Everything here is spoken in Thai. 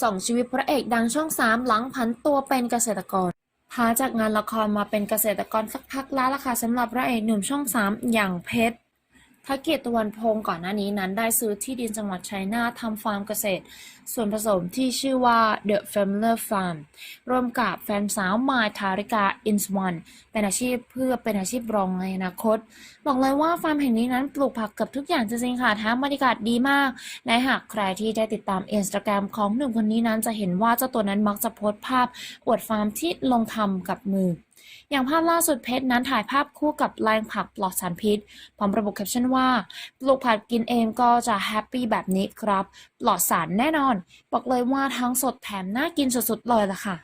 ส่องชีวิตพระเอกดังช่องสามหลังผันตัวเป็นเกษตรกรพาจากงานละครมาเป็นเกษตรกรสักพักแล้วล่ะค่ะสำหรับพระเอกหนุ่มช่องสามอย่างเพชร ทักเกียรติตะวันพงศ์ก่อนหน้านี้นั้นได้ซื้อที่ดินจังหวัดชัยนาททำฟาร์มเกษตร ส่วนผสมที่ชื่อว่า The f a m i l i r Farm ร่วมกับแฟนสาวมายทาริกาอินสวันเป็นอาชีพเพื่อเป็นอาชีพรองในอนาคต บอกเลยว่าฟาร์มแห่งนี้นั้นปลูกผักเกือบทุกอย่างจริงๆค่ะทั้งบรรยากาศดีมาก และหากใครที่ได้ติดตามอินสตาแกรมของหนุ่มคนนี้นั้นจะเห็นว่าเจ้าตัวนั้นมักจะโพสต์ภาพอวดฟาร์มที่ลงทำกับมือ อย่างภาพล่าสุดเพชรนั้นถ่ายภาพคู่กับแรงผักปลอดสารพิษ พร้อมระบุแคปชั่นว่า ปลูกผักกินเองก็จะแฮปปี้แบบนี้ครับ ปลอดสารแน่นอน บอกเลยว่าทั้งสดแถมน่ากินสุดๆเลยล่ะค่ะ